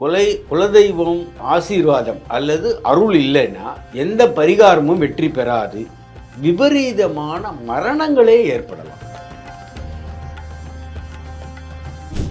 குலை குலதெய்வம் ஆசீர்வாதம் அல்லது அருள் இல்லைன்னா எந்த பரிகாரமும் வெற்றி பெறாது. விபரீதமான மரணங்களே ஏற்படலாம்.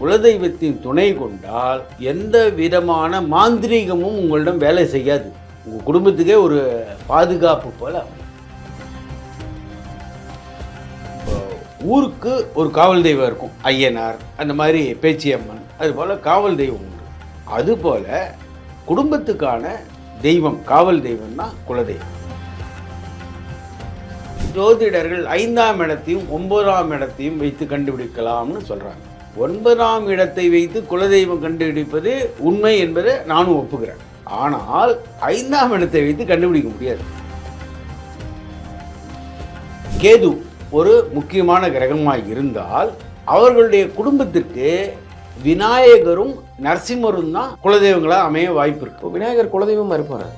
குலதெய்வத்தின் துணை கொண்டால் எந்த விதமான மாந்திரீகமும் உங்களிடம் வேலை செய்யாது. உங்கள் குடும்பத்துக்கே ஒரு பாதுகாப்பு போல ஊருக்கு ஒரு காவல் தெய்வம் இருக்கும். ஐயனார் அந்த மாதிரி பேச்சியம்மன் அது போல் காவல் தெய்வம் உண்டு. அதுபோல் குடும்பத்துக்கான தெய்வம் காவல் தெய்வம்னா குலதெய்வம். ஜோதிடர்கள் ஐந்தாம் இடத்தையும் ஒன்பதாம் இடத்தையும் வைத்து கண்டுபிடிக்கலாம்னு சொல்றாங்க. ஒன்பதாம் இடத்தை வைத்து குலதெய்வம் கண்டுபிடிப்பது உண்மை என்பதை நானும் ஒப்புக்கிறேன். ஆனால் ஐந்தாம் இடத்தை வைத்து கண்டுபிடிக்க முடியாது. கேது ஒரு முக்கியமான கிரகமாக இருந்தால் அவர்களுடைய குடும்பத்திற்கு விநாயகரும் நரசிம்மரும் தான் குலதெய்வங்களா அமைய வாய்ப்பு இருக்கு விநாயகர் குலதெய்வமா இருப்பாரு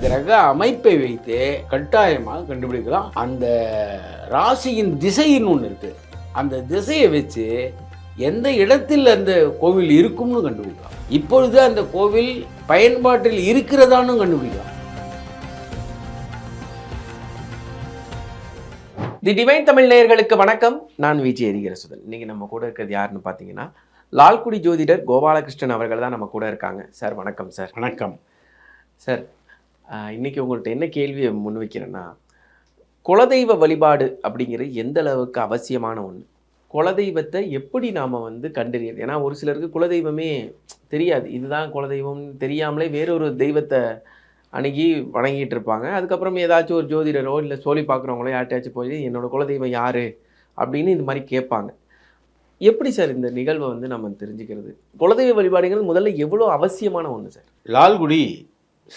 கிரக அமைப்பை வைத்து கட்டாயமாக கண்டுபிடிக்கலாம். அந்த ராசியின் திசைன்னு ஒன்று இருக்கு. அந்த திசையை வச்சு எந்த இடத்தில் அந்த கோவில் இருக்கும்னு கண்டுபிடிக்கலாம். இப்பொழுது அந்த கோவில் பயன்பாட்டில் இருக்கிறதான்னு கண்டுபிடிக்கலாம். தி டிவைன் தமிழ் நேயர்களுக்கு வணக்கம். நான் விஜய் எரிகரசுதன். இன்னைக்கு நம்ம கூட இருக்கிறது யாருன்னு பார்த்தீங்கன்னா லால்குடி ஜோதிடர் கோபாலகிருஷ்ணன் அவர்கள் தான் நம்ம கூட இருக்காங்க. சார் வணக்கம் சார். வணக்கம். சார் ஆஹ், இன்னைக்கு உங்கள்கிட்ட என்ன கேள்வியை முன்வைக்கிறேன்னா குலதெய்வ வழிபாடு அப்படிங்கிறது எந்த அளவுக்கு அவசியமான ஒன்று குலதெய்வத்தை எப்படி நாம் வந்து கண்டறியது ஏன்னா ஒரு சிலருக்கு குலதெய்வமே தெரியாது. இதுதான் குலதெய்வம் தெரியாமலே வேறொரு தெய்வத்தை அணுகி வணங்கிட்டு இருப்பாங்க அதுக்கப்புறம் ஏதாச்சும் ஒரு ஜோதிடரோ இல்லை சோழி பார்க்குறவங்களோ யார்கிட்டயாச்சும் போய் என்னோட குலதெய்வம் யார்? அப்படின்னு இது மாதிரி கேட்பாங்க. எப்படி சார் இந்த நிகழ்வை வந்து நம்ம தெரிஞ்சுக்கிறது? குலதெய்வ வழிபாடுகள் முதல்ல எவ்வளோ அவசியமான ஒன்று சார்? லால்குடி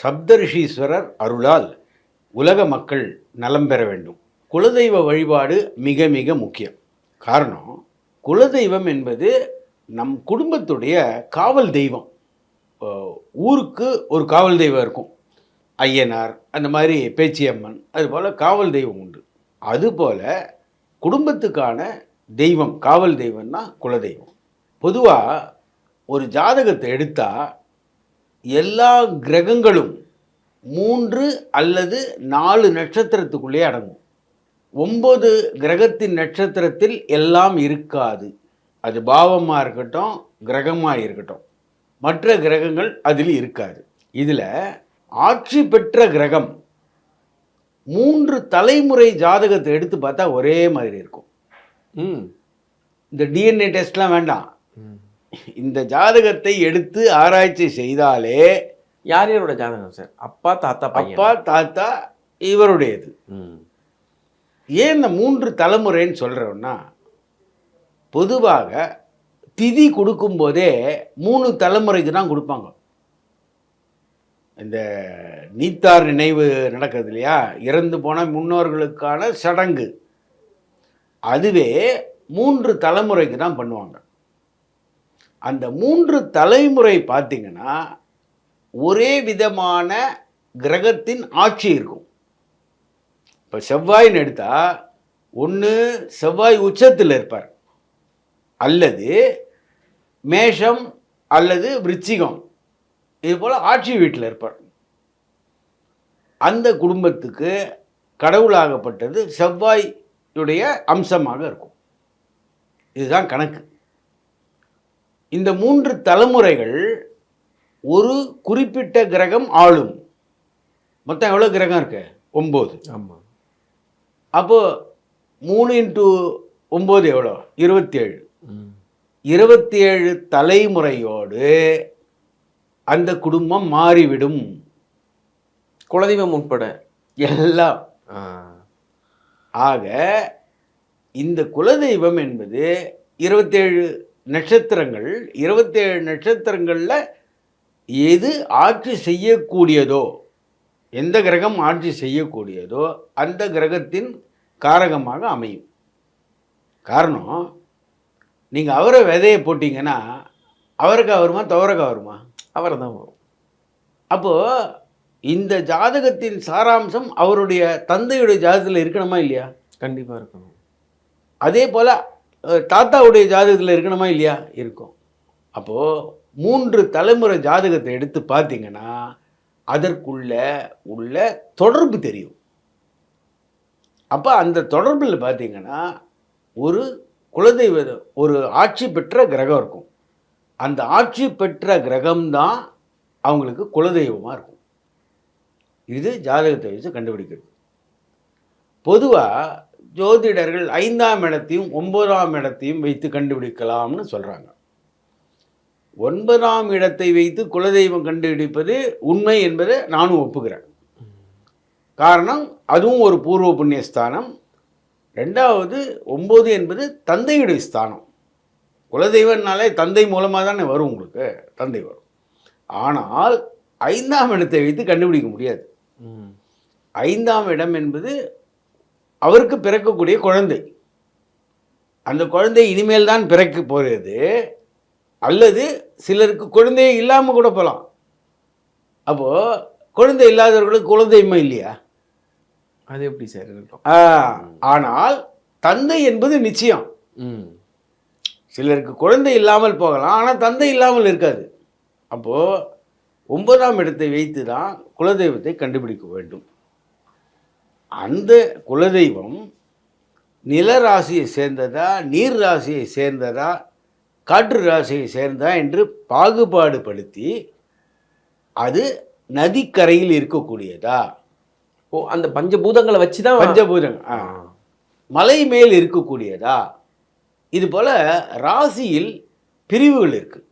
சப்தரிஷீஸ்வரர் அருளால் உலக மக்கள் நலம் பெற வேண்டும். குலதெய்வ வழிபாடு மிக மிக முக்கியம். காரணம் குலதெய்வம் என்பது நம் குடும்பத்துடைய காவல் தெய்வம். ஊருக்கு ஒரு காவல் தெய்வம் இருக்கும். ஐயனார் அந்த மாதிரி பேச்சியம்மன் அதுபோல் காவல் தெய்வம் உண்டு. அதுபோல் குடும்பத்துக்கான தெய்வம் காவல் தெய்வம்னா குலதெய்வம். பொதுவாக ஒரு ஜாதகத்தை எடுத்தால் எல்லா கிரகங்களும் மூன்று அல்லது நாலு நட்சத்திரத்துக்குள்ளே அடங்கும். ஒம்பது கிரகத்தின் நட்சத்திரத்தில் எல்லாம் இருக்காது. அது பாவமாக இருக்கட்டும் கிரகமாக இருக்கட்டும். மற்ற கிரகங்கள் அதில் இருக்காது. இதில் ஆட்சி பெற்ற கிரகம் மூன்று தலைமுறை ஜாதகத்தை எடுத்து பார்த்தா ஒரே மாதிரி இருக்கும். ம். இந்த டிஎன்ஏ டெஸ்ட்லாம் வேண்டாம். இந்த ஜாதகத்தை எடுத்து ஆராய்ச்சி செய்தாலே யார் யாரோட ஜாதகம் சார்? அப்பா தாத்தா அப்பா தாத்தா இவருடையது. ம். ஏன் இந்த மூன்று தலைமுறைன்னு சொல்கிறோன்னா பொதுவாக திதி கொடுக்கும்போதே மூணு தலைமுறைக்கு தான் கொடுப்பாங்க. இந்த நீத்தார் நினைவு நடக்குது இல்லையா? இறந்து போன முன்னோர்களுக்கான சடங்கு. அதுவே மூன்று தலைமுறைக்கு தான் பண்ணுவாங்க. அந்த மூன்று தலைமுறை பார்த்தீங்கன்னா ஒரே விதமான கிரகத்தின் ஆட்சி இருக்கும். இப்போ செவ்வாயின்னு எடுத்தால் ஒன்று செவ்வாய் உச்சத்தில் இருப்பார். அல்லது மேஷம் அல்லது விருச்சிகம். இது போல் ஆட்சி வீட்டில் இருப்பார். அந்த குடும்பத்துக்கு கடவுளாகப்பட்டது செவ்வாயுடைய அம்சமாக இருக்கும். இதுதான் கணக்கு. இந்த மூன்று தலைமுறைகள் ஒரு குறிப்பிட்ட கிரகம் ஆளும். மொத்தம் எவ்வளோ கிரகம் இருக்கு? ஒம்பது. ஆமாம் அப்போது மூணு இன்ட்டு ஒம்பது எவ்வளோ இருபத்தேழு. ம். இருபத்தி ஏழு தலைமுறையோடு அந்த குடும்பம் மாறிவிடும். குலதெய்வம் உட்பட. எல்லாம். ஆக இந்த குலதெய்வம் என்பது இருபத்தேழு நட்சத்திரங்கள். இருபத்தேழு நட்சத்திரங்களில் எது ஆட்சி செய்யக்கூடியதோ எந்த கிரகம் ஆட்சி செய்யக்கூடியதோ அந்த கிரகத்தின் காரகமாக அமையும். காரணம் நீங்கள் அவரை விதையை போட்டிங்கன்னா அவரைக்காய் வருமா துவரக்காய் வருமா அவர் தான் வரும். அப்போது இந்த ஜாதகத்தின் சாராம்சம் அவருடைய தந்தையுடைய ஜாதகத்தில் இருக்கணுமா இல்லையா? கண்டிப்பாக இருக்கணும். அதே போல் தாத்தாவுடைய ஜாதகத்தில் இருக்கணுமா இல்லையா? இருக்கும். அப்போது மூன்று தலைமுறை ஜாதகத்தை எடுத்து பார்த்தீங்கன்னா அதற்குள்ள உள்ள தொடர்பு தெரியும். அப்போ அந்த தொடர்பில் பார்த்தீங்கன்னா ஒரு குலதெய்வ ஒரு ஆட்சி பெற்ற கிரகம் இருக்கும். அந்த ஆட்சி பெற்ற கிரகம்தான் அவங்களுக்கு குலதெய்வமாக இருக்கும். இது ஜாதகத்தை வச்சு கண்டுபிடிக்கிறது. பொதுவாக ஜோதிடர்கள் ஐந்தாம் இடத்தையும் ஒன்பதாம் இடத்தையும் வைத்து கண்டுபிடிக்கலாம்னு சொல்கிறாங்க ஒன்பதாம் இடத்தை வைத்து குலதெய்வம் கண்டுபிடிப்பது உண்மை என்பதை நானும் ஒப்புக்கிறேன். காரணம் அதுவும் ஒரு பூர்வ புண்ணிய ஸ்தானம் ரெண்டாவது ஒம்பது என்பது தந்தையுடைய ஸ்தானம். குலதெய்வம்னாலே தந்தை மூலமாக தானே வரும் உங்களுக்கு? தந்தை வரும். ஆனால் ஐந்தாம் இடத்தை வைத்து கண்டுபிடிக்க முடியாது. ம். ஐந்தாம் இடம் என்பது அவருக்கு பிறக்கக்கூடிய குழந்தை. அந்த குழந்தை இனிமேல் தான் பிறக்க போகிறது. அல்லது சிலருக்கு குழந்தையே இல்லாமல் கூட போகலாம் அப்போது குழந்தை இல்லாதவர்களுக்கு குலதெய்வம் இல்லையா? அது எப்படி சார் ஆனால் தந்தை என்பது நிச்சயம். ம். சிலருக்கு குழந்தை இல்லாமல் போகலாம் ஆனால் தந்தை இல்லாமல் இருக்காது. அப்போது ஒன்பதாம் இடத்தை வைத்து தான் குலதெய்வத்தை கண்டுபிடிக்க வேண்டும். அந்த குலதெய்வம் நில ராசியை சேர்ந்ததா நீர் ராசியை சேர்ந்ததா காற்று ராசியை சேர்ந்ததா என்று பாகுபாடு படுத்தி அது நதிக்கரையில் இருக்கக்கூடியதா? ஓ அந்த பஞ்சபூதங்களை வச்சு தான் பஞ்சபூதம் ஆ. மலை மேல் இருக்கக்கூடியதா? இதுபோல் ராசியில் பிரிவுகள் இருக்குது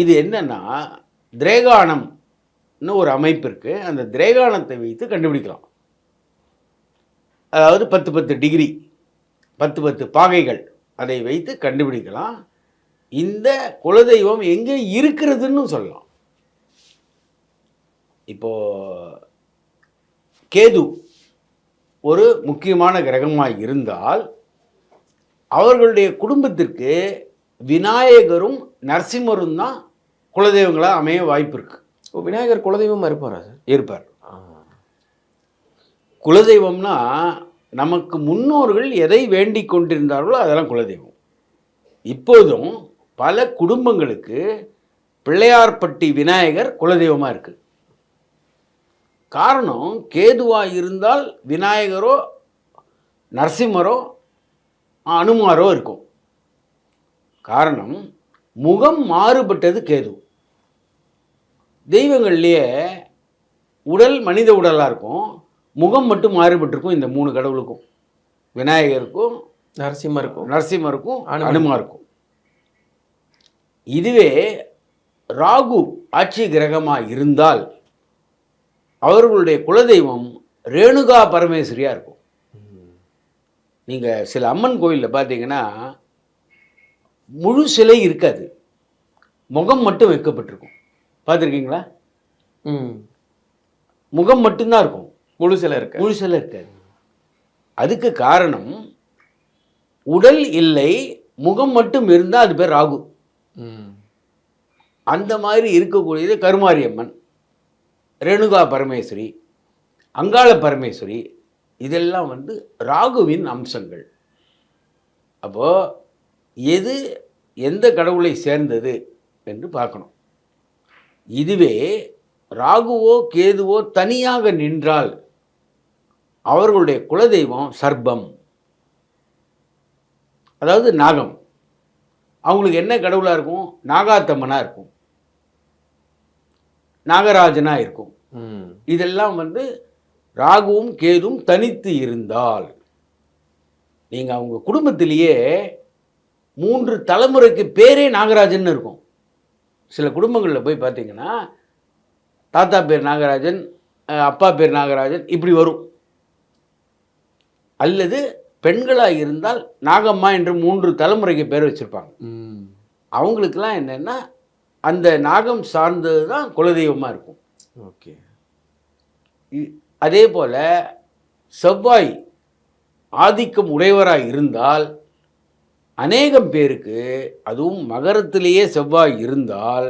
இது என்னென்னா திரேகானம்னு ஒரு அமைப்பு இருக்குது அந்த திரேகானத்தை வைத்து கண்டுபிடிக்கலாம். அதாவது பத்து பத்து டிகிரி பத்து பத்து பாகைகள் அதை வைத்து கண்டுபிடிக்கலாம். இந்த குலதெய்வம் எங்கே இருக்கிறதுன்னு சொல்லலாம். இப்போ கேது ஒரு முக்கியமான கிரகமாக இருந்தால் அவர்களுடைய குடும்பத்திற்கு விநாயகரும் நரசிம்மரும் தான் குலதெய்வங்களாக அமைய வாய்ப்பு இருக்கு ஓ விநாயகர் குலதெய்வமா இருப்பாரா சார்? இருப்பார். குலதெய்வம்னா நமக்கு முன்னோர்கள் எதை வேண்டிக் கொண்டிருந்தார்களோ அதெல்லாம் குலதெய்வம். இப்போதும் பல குடும்பங்களுக்கு பிள்ளையார்பட்டி விநாயகர் குலதெய்வமாக இருக்கு. காரணம் கேதுவா இருந்தால் விநாயகரோ நரசிம்மரோ அனுமாரோ இருக்கும். காரணம் முகம் மாறுபட்டது கேது. தெய்வங்கள்லேயே உடல் மனித உடலாக இருக்கும். முகம் மட்டும் மாறுபட்டிருக்கும் இந்த மூணு கடவுளுக்கும். விநாயகருக்கும் நரசிம்மருக்கும் அனுமன். அனுமாருக்கும் இதுவே ராகு ஆட்சி கிரகமாக இருந்தால் அவர்களுடைய குலதெய்வம் ரேணுகா பரமேஸ்வரியாக இருக்கும். நீங்கள் சில அம்மன் கோயிலில் பார்த்தீங்கன்னா முழு சிலை இருக்காது. முகம் மட்டும் வைக்கப்பட்டிருக்கும். பார்த்துருக்கீங்களா ம். முகம் மட்டும்தான் இருக்கும். முழு சிலை இருக்கு முழு சிலை இருக்காது. அதுக்கு காரணம் உடல் இல்லை முகம் மட்டும் இருந்தால் அது பேர் ராகு. ம். அந்த மாதிரி இருக்கக்கூடியது கருமாரியம்மன் ரேணுகா பரமேஸ்வரி அங்காள பரமேஸ்வரி இதெல்லாம் வந்து ராகுவின் அம்சங்கள். அப்போது எது எந்த கடவுளை சேர்ந்தது என்று பார்க்கணும். இதுவே ராகுவோ கேதுவோ தனியாக நின்றால் அவர்களுடைய குலதெய்வம் சர்ப்பம் அதாவது நாகம். அவங்களுக்கு என்ன கடவுளாக இருக்கும்? நாகாத்தம்மனாக இருக்கும். நாகராஜனாக இருக்கும். இதெல்லாம் வந்து ராகுவும் கேதுவும் தனித்து இருந்தால் நீங்கள் அவங்க குடும்பத்திலேயே மூன்று தலைமுறைக்கு பேரே நாகராஜன் இருக்கும். சில குடும்பங்களில் போய் பார்த்தீங்கன்னா தாத்தா பேர் நாகராஜன் அப்பா பேர் நாகராஜன் இப்படி வரும். அல்லது பெண்களாக இருந்தால் நாகம்மா என்று மூன்று தலைமுறைக்கு பேர் வச்சுருப்பாங்க. அவங்களுக்கெல்லாம் என்னென்னா அந்த நாகம் சார்ந்தது தான் குலதெய்வமாக இருக்கும். ஓகே. அதே போல் செவ்வாய் ஆதிக்கம் உடையவராக இருந்தால் அநேகம் பேருக்கு அதுவும் மகரத்திலேயே செவ்வாய் இருந்தால்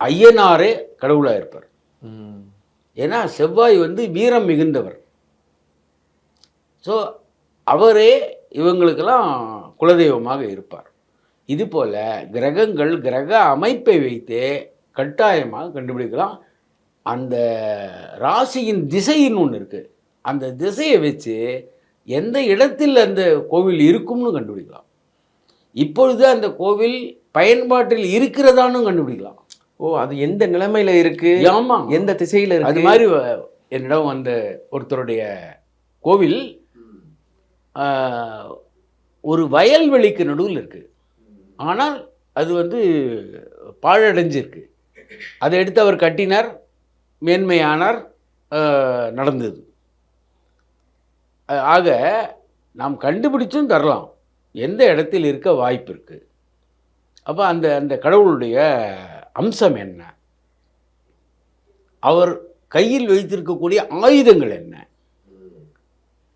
ஐயனாரே கடவுளாக இருப்பார். ஏன்னா செவ்வாய் வந்து வீரம் மிகுந்தவர். ஸோ அவரே இவங்களுக்கெல்லாம் குலதெய்வமாக இருப்பார். இது போல் கிரகங்கள் கிரக அமைப்பை வைத்தே கட்டாயமாக கண்டுபிடிக்கலாம். அந்த ராசியின் திசைன்னு ஒன்று இருக்குது அந்த திசையை வச்சு எந்த இடத்தில் அந்த கோவில் இருக்கும்னு கண்டுபிடிக்கலாம். இப்பொழுது அந்த கோவில் பயன்பாட்டில் இருக்கிறதான்னு கண்டுபிடிக்கலாம். ஓ அது எந்த நிலைமையில இருக்கு? ஆமாம் எந்த திசையில அது இருக்கு மாதிரி என்னிடம் வந்த ஒருத்தருடைய கோவில் ஒரு வயல்வெளிக்கு நடுவில் இருக்குது ஆனால் அது வந்து பாழடைஞ்சிருக்கு. அதை எடுத்து அவர் கட்டினார். மேன்மையானார் நடந்தது. ஆக நாம் கண்டுபிடிச்சும் தரலாம். எந்த இடத்தில் இருக்க வாய்ப்பு இருக்குது அப்போ அந்த அந்த கடவுளுடைய அம்சம் என்ன? அவர் கையில் வைத்திருக்கக்கூடிய ஆயுதங்கள் என்ன?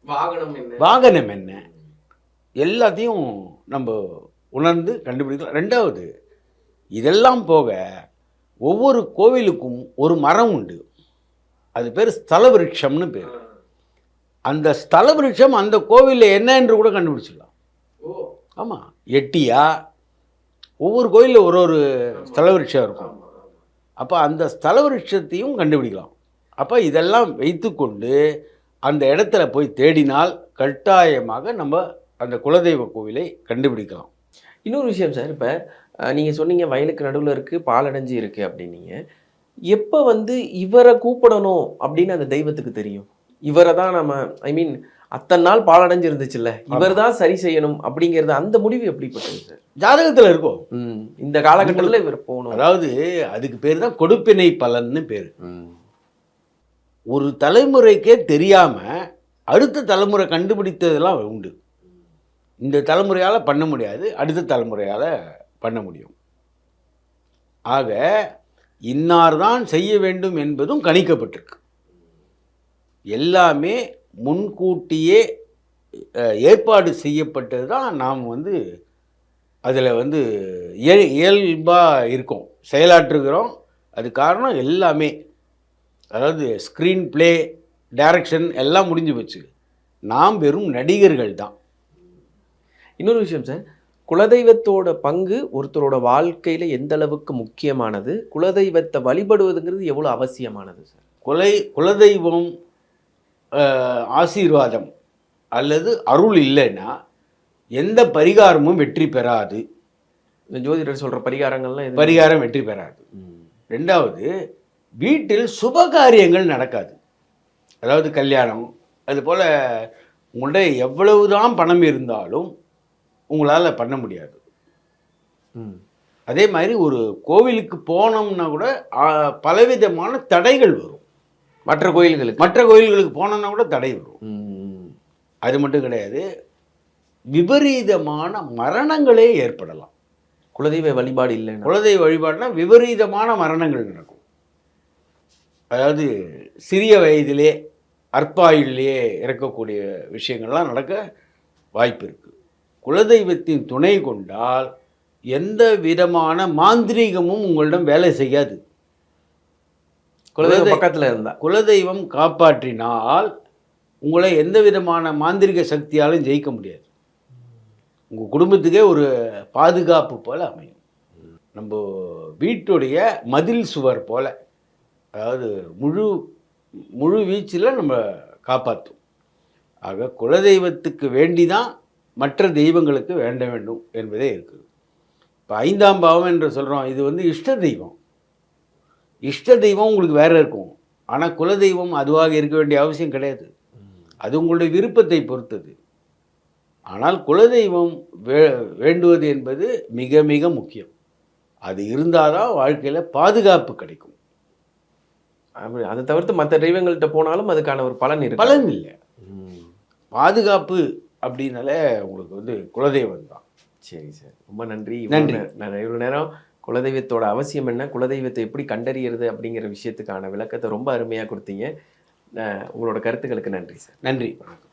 வாகனம் என்ன? வாகனம் என்ன? எல்லாத்தையும் நம்ம உணர்ந்து கண்டுபிடிக்கலாம். ரெண்டாவது இதெல்லாம் போக ஒவ்வொரு கோவிலுக்கும் ஒரு மரம் உண்டு. அது பேர் ஸ்தல விருட்சம்னு பேர். அந்த ஸ்தல விருட்சம் அந்த கோவிலில் என்ன என்று கூட கண்டுபிடிச்சிடலாம். ஓ. ஆமாம் எட்டியா? ஒவ்வொரு கோயிலில் ஒரு ஒரு ஸ்தல விருட்சம் இருக்கும் அப்போ அந்த ஸ்தல விருட்சத்தையும் கண்டுபிடிக்கலாம். அப்போ இதெல்லாம் வைத்துக்கொண்டு அந்த இடத்துல போய் தேடினால் கட்டாயமாக நம்ம அந்த குலதெய்வ கோவிலை கண்டுபிடிக்கலாம். இன்னொரு விஷயம் சார் இப்போ நீங்கள் சொன்னீங்க வயலுக்கு நடுவில் இருக்குது பாலடைஞ்சு இருக்குது அப்படின்னீங்க. எப்போ வந்து இவரை கூப்பிடணும் அப்படின்னு அந்த தெய்வத்துக்கு தெரியும்? இவரை தான் நம்ம ஐ மீன் அத்தனை நாள் பாலடைஞ்சு இருந்துச்சுல்ல இவர் தான் சரி செய்யணும் அப்படிங்கிறது அந்த முடிவு எப்படிப்பட்டது சார்? ஜாதகத்தில் இருக்கும். இந்த காலகட்டத்தில் இவர் போகணும். அதாவது அதுக்கு பேர் தான் கொடுப்பினை பலன்னு பேர். ஒரு தலைமுறைக்கே தெரியாமல் அடுத்த தலைமுறை கண்டுபிடித்ததெல்லாம் உண்டு. இந்த தலைமுறையால் பண்ண முடியாது அடுத்த தலைமுறையால் பண்ண முடியும். ஆக இன்னார் தான் செய்ய வேண்டும் என்பதும் கணிக்கப்பட்டிருக்கு. எல்லாமே முன்கூட்டியே ஏற்பாடு செய்யப்பட்டது தான் நாம் வந்து அதில் வந்து இயல் இயல்பாக இருக்கோம். செயலாற்றுகிறோம். அது காரணம் எல்லாமே. அதாவது ஸ்க்ரீன் ப்ளே டைரக்ஷன் எல்லாம் முடிஞ்சு போச்சு. நாம் வெறும் நடிகர்கள் தான். இன்னொரு விஷயம் சார் குலதெய்வத்தோட பங்கு ஒருத்தரோட வாழ்க்கையில எந்த அளவுக்கு முக்கியமானது குலதெய்வத்தை வழிபடுவதுங்கிறது எவ்வளவு அவசியமானது சார்? குலை குலதெய்வம் ஆசீர்வாதம் அல்லது அருள் இல்லைன்னா எந்த பரிகாரமும் வெற்றி பெறாது. இந்த ஜோதிடர் சொல்ற பரிகாரங்கள்லாம் பரிகாரம் வெற்றி பெறாது. ரெண்டாவது வீட்டில் சுப காரியங்கள் நடக்காது. அதாவது கல்யாணம் அதுபோல் உங்கள்கிட்ட எவ்வளவுதான் பணம் இருந்தாலும் உங்களால் பண்ண முடியாது. ம். அதே மாதிரி ஒரு கோவிலுக்கு போனோம்னா கூட பலவிதமான தடைகள் வரும். மற்ற கோயில்களுக்கு? மற்ற கோயில்களுக்கு போனோம்னா கூட தடை வரும். அது மட்டும் கிடையாது விபரீதமான மரணங்களே ஏற்படலாம். குலதெய்வ வழிபாடு இல்லைன்னா? குலதெய்வ வழிபாடுனா விபரீதமான மரணங்கள் நடக்கும். அதாவது சிறிய வயதிலே அற்பாயுளிலே இறக்கக்கூடிய விஷயங்கள்லாம் நடக்க வாய்ப்பு இருக்குது குலதெய்வத்தின் துணை கொண்டால் எந்த விதமான மாந்திரீகமும் உங்களிடம் வேலை செய்யாது. குலதெய்வம் குலதெய்- பக்கத்துல இருந்தா. குலதெய்வம் காப்பாற்றினால் உங்களை எந்த விதமான மாந்திரிக சக்தியாலும் ஜெயிக்க முடியாது. உங்கள் குடும்பத்துக்கே ஒரு பாதுகாப்பு போல அமையும். நம்ம வீட்டுடைய மதில் சுவர் போல அதாவது முழு முழு வீச்சில் நம்ம காப்பாற்றும் ஆக குலதெய்வத்துக்கு வேண்டி தான் மற்ற தெய்வங்களுக்கு வேண்ட வேண்டும் என்பதே இருக்குது. இப்போ ஐந்தாம் பாவம் என்று சொல்கிறோம் இது வந்து இஷ்ட தெய்வம். இஷ்ட தெய்வம் உங்களுக்கு வேற இருக்கும். ஆனால் குலதெய்வம் அதுவாக இருக்க வேண்டிய அவசியம் கிடையாது. அது உங்களுடைய விருப்பத்தை பொறுத்தது. ஆனால் குலதெய்வம் வே வேண்டுவது என்பது மிக மிக முக்கியம். அது இருந்தால் தான் வாழ்க்கையில் பாதுகாப்பு கிடைக்கும். அதை தவிர்த்து மற்ற தெய்வங்கள்ட்ட போனாலும் அதுக்கான ஒரு பலன் இருக்கு? பலன் இல்லை. பாதுகாப்பு அப்படின்னாலே உங்களுக்கு வந்து குலதெய்வம் தான். சரி சார். ரொம்ப நன்றி. நன்றி. நான் இவ்வளவு நேரம் குலதெய்வத்தோட அவசியம் என்ன? குலதெய்வத்தை எப்படி கண்டறியறது அப்படிங்கிற விஷயத்துக்கான விளக்கத்தை ரொம்ப அருமையா கொடுத்தீங்க. உங்களோட கருத்துக்களுக்கு நன்றி சார். நன்றி. வணக்கம்